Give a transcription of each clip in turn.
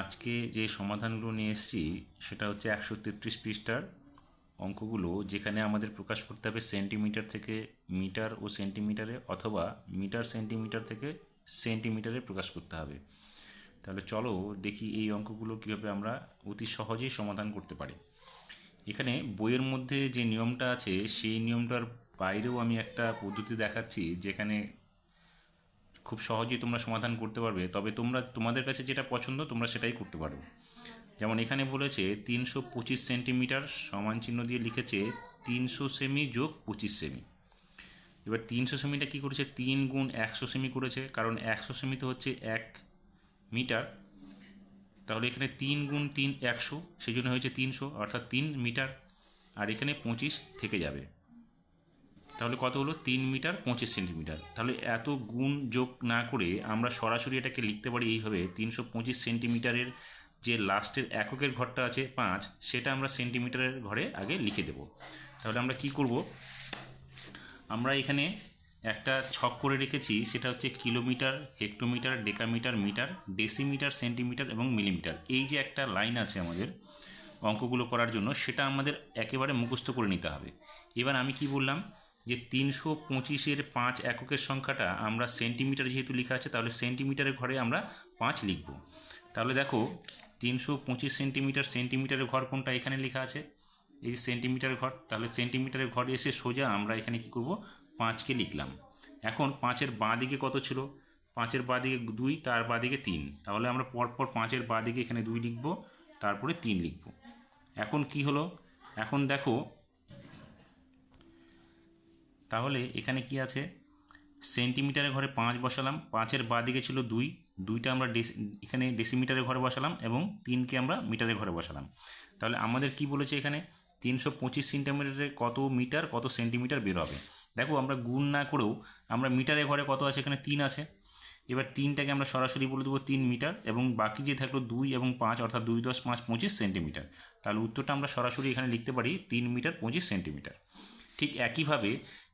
আজকে যে সমাধানগুলো নিয়ে এসেছি, সেটা হচ্ছে একশো তেত্রিশ পৃষ্ঠার অঙ্কগুলো, যেখানে আমাদের প্রকাশ করতে হবে সেন্টিমিটার থেকে মিটার ও সেন্টিমিটারে অথবা মিটার সেন্টিমিটার থেকে সেন্টিমিটারে প্রকাশ করতে হবে। তাহলে চলো দেখি এই অঙ্কগুলো কীভাবে আমরা অতি সহজেই সমাধান করতে পারি। এখানে বইয়ের মধ্যে যে নিয়মটা আছে, সেই নিয়মটার বাইরেও আমি একটা পদ্ধতি দেখাচ্ছি, যেখানে খুব সহজেই তোমরা সমাধান করতে পারবে, তবে তোমরা, তোমাদের কাছে যেটা পছন্দ, তোমরা সেটাই করতে পারো। যেমন এখানে বলেছে, তিনশো পঁচিশ সেন্টিমিটার সমান চিহ্ন দিয়ে লিখেছে, তিনশো সেমি যোগ পঁচিশ সেমি। এবার তিনশো সেমিটা কী করেছে? তিন গুণ একশো সেমি করেছে, কারণ একশো সেমি তো হচ্ছে এক মিটার। তাহলে এখানে তিন গুণ তিন একশো, সেই জন্য হয়েছে তিনশো, অর্থাৎ তিন মিটার। আর এখানে পঁচিশ থেকে যাবে। তাহলে কত হলো? তিন মিটার পঁচিশ সেন্টিমিটার। তাহলে এত গুণ যোগ না করে আমরা সরাসরি এটাকে লিখতে পারি এইভাবে, তিনশো পঁচিশ সেন্টিমিটারের যে লাস্টের এককের ঘরটা আছে পাঁচ, সেটা আমরা সেন্টিমিটারের ঘরে আগে লিখে দেব। তাহলে আমরা কি করব? আমরা এখানে একটা ছক করে রেখেছি, সেটা হচ্ছে kilometre, hectometre, decametre, metre, decimetre, centimetre এবং মিলিমিটার। এই যে একটা লাইন আছে আমাদের অঙ্কগুলো করার জন্য, সেটা আমাদের একেবারে মুখস্থ করে নিতে হবে। এবার আমি কি বললাম? যে তিনশো পঁচিশের পাঁচ এককের সংখ্যাটা আমরা সেন্টিমিটার যেহেতু লেখা আছে, তাহলে সেন্টিমিটারের ঘরে আমরা পাঁচ লিখব। তাহলে দেখো, তিনশো পঁচিশ সেন্টিমিটার, সেন্টিমিটারের ঘর কোনটা এখানে লেখা আছে? এই যে সেন্টিমিটারের ঘর, তাহলে সেন্টিমিটারের ঘর এসে সোজা আমরা এখানে কি করব? পাঁচকে লিখলাম। এখন পাঁচের বাঁ দিকে কত ছিল? পাঁচের বাঁ দিকে দুই, তার বাঁ দিকে তিন। তাহলে আমরা পরপর পাঁচের বাঁ দিকে এখানে দুই লিখব, তারপরে তিন লিখব। এখন কি হলো? এখন দেখো তাহলে এখানে কি আছে? সেন্টিমিটারের ঘরে পাঁচ বসালাম, পাঁচের বাঁ দিকে ছিল দুই, দুইটা আমরা এখানে ডেসিমিটারের ঘরে বসালাম এবং তিনকে আমরা মিটারে ঘরে বসালাম। তাহলে আমাদের কি বলেছে এখানে? তিনশো পঁচিশ সেন্টিমিটারে কত মিটার, কত সেন্টিমিটার বের হবে? দেখো আমরা গুণ না করেও আমরা মিটারে ঘরে কত আছে? এখানে তিন আছে। এবার তিনটাকে আমরা সরাসরি বলে দেবো তিন মিটার এবং বাকি যে থাকল দুই এবং পাঁচ, অর্থাৎ দুই দশ পাঁচ পঁচিশ সেন্টিমিটার। তাহলে উত্তরটা আমরা সরাসরি এখানে লিখতে পারি তিন মিটার পঁচিশ সেন্টিমিটার। ঠিক একইভাবে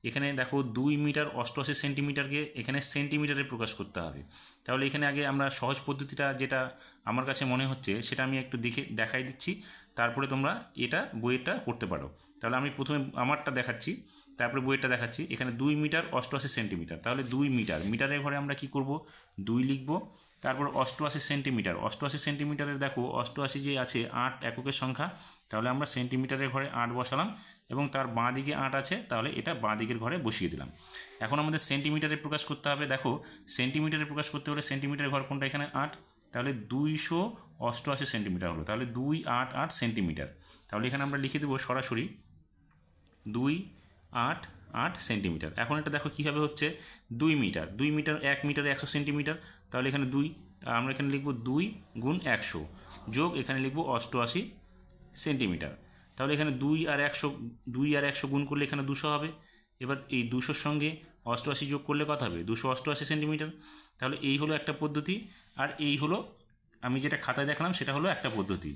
এখানে দেখো দুই মিটার অষ্টআশি সেন্টিমিটারকে এখানে সেন্টিমিটারে প্রকাশ করতে হবে। তাহলে এখানে আগে আমরা সহজ পদ্ধতিটা যেটা আমার কাছে মনে হচ্ছে সেটা আমি একটু দেখে, দেখাই দিচ্ছি। তারপরে তোমরা এটা বইয়েরটা করতে পারো। তাহলে আমি প্রথমে আমারটা দেখাচ্ছি, তারপরে বইয়েরটা দেখাচ্ছি। এখানে দুই মিটার অষ্টআশি সেন্টিমিটার। তাহলে দুই মিটার, মিটারের ঘরে আমরা কি করব? দুই লিখব। তারপর অষ্টআশি সেন্টিমিটার। অষ্টআশি সেন্টিমিটারের দেখো, অষ্টআশি যে আছে, আট এককের সংখ্যা, তাহলে আমরা সেন্টিমিটারের ঘরে আট বসালাম, এবং তার বাঁ দিকে আট আছে, তাহলে এটা বাঁ দিকের ঘরে বসিয়ে দিলাম। এখন আমাদের সেন্টিমিটারে প্রকাশ করতে হবে, দেখো, সেন্টিমিটারে প্রকাশ করতে হলে সেন্টিমিটারের ঘর কোনটা এখানে? আট। তাহলে দুইশো অষ্টআশি সেন্টিমিটার হলো, তাহলে দুই আট আট সেন্টিমিটার। তাহলে এখানে আমরা লিখে দেবো সরাসরি, দুই আট আট সেন্টিমিটার। এখন এটা দেখো কীভাবে হচ্ছে? দুই মিটার। দুই মিটার এক মিটারে একশো সেন্টিমিটার তাহলে এখানে দুই আমরা এখানে লিখব দুই গুণ একশো। যোগ এখানে লিখব অষ্টআশি সেন্টিমিটার। তাহলে এখানে দুই আর একশো, দুই আর একশো গুণ করলে এখানে দুশো হবে। এবার এই দুশোর সঙ্গে অষ্টআশি যোগ করলে কত হবে? দুশো অষ্টআশি সেন্টিমিটার। তাহলে এই হলো একটা পদ্ধতি, আর এই হলো, আমি যেটা খাতায় দেখালাম সেটা হলো একটা পদ্ধতি।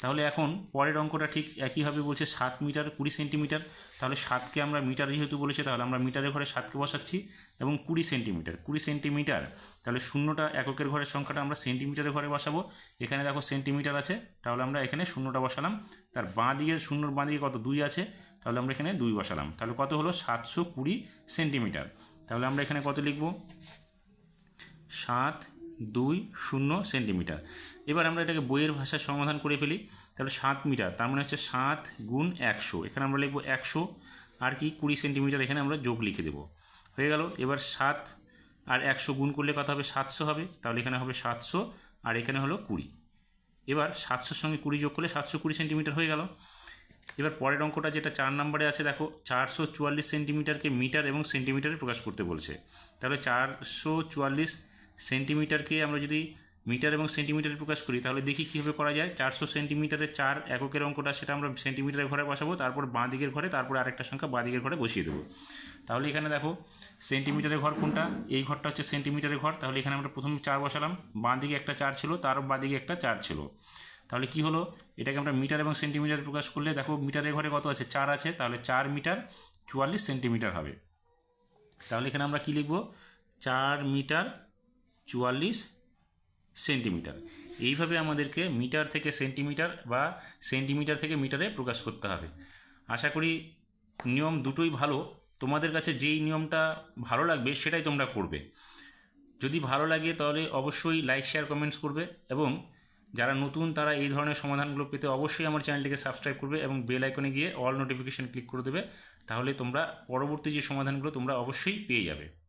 তাহলে এখন পরের অঙ্কটা ঠিক একইভাবে বলছে সাত মিটার, কুড়ি সেন্টিমিটার। তাহলে সাতকে আমরা মিটার যেহেতু বলেছে, তাহলে আমরা মিটারের ঘরে সাতকে বসাচ্ছি এবং কুড়ি সেন্টিমিটার। কুড়ি সেন্টিমিটার, তাহলে শূন্যটা এককের ঘরের সংখ্যাটা আমরা সেন্টিমিটারের ঘরে বসাবো। এখানে দেখো সেন্টিমিটার আছে, তাহলে আমরা এখানে শূন্যটা বসালাম। তার বাঁ দিকে শূন্যর বাঁ দিকে কত? দুই আছে, তাহলে আমরা এখানে দুই বসালাম। তাহলে কত হলো? সাতশো কুড়ি সেন্টিমিটার। তাহলে আমরা এখানে কত লিখব? সাত দুই শূন্য সেন্টিমিটার। এবার আমরা এটাকে বইয়ের ভাষায় সমাধান করে ফেলি। তাহলে সাত মিটার, তার মানে হচ্ছে সাত গুণ একশো। এখানে আমরা লিখব একশো, আর কি কুড়ি সেন্টিমিটার এখানে আমরা যোগ লিখে দেবো। হয়ে গেল, এবার সাত আর একশো গুণ করলে কত হবে? সাতশো হবে। তাহলে এখানে হবে সাতশো, আর এখানে হলো কুড়ি। এবার সাতশোর সঙ্গে কুড়ি যোগ করলে সাতশো কুড়ি সেন্টিমিটার হয়ে গেল। এবার পরের অঙ্কটা যেটা চার নম্বরে আছে, দেখো, চারশো চুয়াল্লিশ সেন্টিমিটারকে মিটার এবং সেন্টিমিটারে প্রকাশ করতে বলছে। তাহলে চারশো চুয়াল্লিশ সেন্টিমিটারকে আমরা যদি মিটার এবং সেন্টিমিটারে প্রকাশ করি, তাহলে দেখি কীভাবে করা যায়। চারশো সেন্টিমিটারের চার এককের অঙ্কটা সেটা আমরা সেন্টিমিটারের ঘরে বসাবো, তারপর বাঁ দিকের ঘরে, তারপর আরেকটা সংখ্যা বাঁ দিকের ঘরে বসিয়ে দেবো। তাহলে এখানে দেখো সেন্টিমিটারের ঘর কোনটা? এই ঘরটা হচ্ছে সেন্টিমিটারের ঘর। তাহলে এখানে আমরা প্রথমে চার বসালাম। বাঁ দিকে একটা চার ছিল, তার বাঁ দিকে একটা চার ছিল। তাহলে কি হলো? এটাকে আমরা মিটার এবং সেন্টিমিটারে প্রকাশ করলে দেখো, মিটারের ঘরে কত আছে? চার আছে। তাহলে চার মিটার চুয়াল্লিশ সেন্টিমিটার হবে। তাহলে এখানে আমরা কি লিখব? চার মিটার চুয়াল্লিশ সেন্টিমিটার। এইভাবে আমাদেরকে মিটার থেকে সেন্টিমিটার বা সেন্টিমিটার থেকে মিটারে প্রকাশ করতে হবে। আশা করি নিয়ম দুটোই ভালো। তোমাদের কাছে যেই নিয়মটা ভালো লাগবে সেটাই তোমরা করবে। যদি ভালো লাগে তাহলে অবশ্যই লাইক শেয়ার কমেন্টস করবে এবং যারা নতুন তারা এই ধরনের সমাধানগুলো পেতে অবশ্যই আমার চ্যানেলটিকে সাবস্ক্রাইব করবে এবং বেল আইকনে গিয়ে অল নোটিফিকেশন ক্লিক করে দেবে। তাহলে তোমরা পরবর্তী যে সমাধানগুলো তোমরা অবশ্যই পেয়ে যাবে।